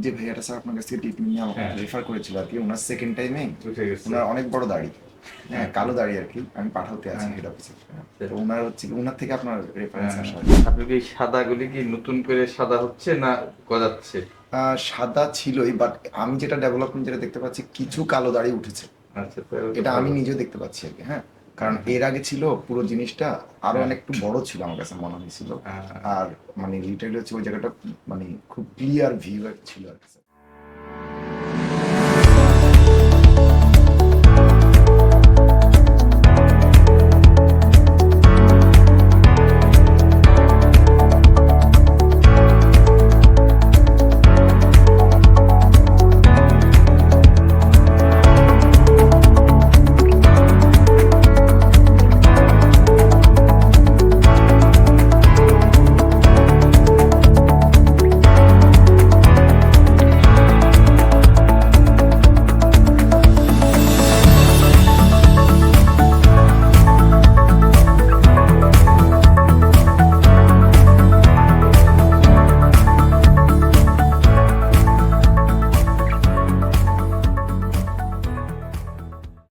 যে ভাইয়াটা স্যার আপনার কাছ থেকে ট্রিটমেন্ট নিয়ে আমাকে হ্যাঁ। রেফার করেছিল আর কি ওনার সেকেন্ড টাইমে ওনার অনেক বড় দাড়ি। হ্যাঁ কালো দাড়ি আর কি আমি পাঠাতে আছি হ্যাঁ। হেড অফিসে তো ওনার হচ্ছে কি- ওনার থেকে আপনার রেফারেন্স হ্যাঁ। আসা আপনার কি সাদাগুলি কি নতুন করে সাদা হচ্ছে না গজাচ্ছে? আহ, সাদা ছিলই বাট আমি যেটা ডেভেলপমেন্ট যেটা দেখতে পাচ্ছি কিছু কালো দাড়ি উঠেছে। আচ্ছা এটা আমি নিজেও দেখতে পাচ্ছি আর কি হ্যাঁ। কারণ এর আগে ছিল পুরো জিনিসটা আরও হ্যাঁ। অনেক একটু বড় ছিল আমার কাছে মনে হয়েছিল হ্যাঁ। আর মানে রিটেল হচ্ছে ওই জায়গাটা মানে খুব ক্লিয়ার ভিউ ছিল আর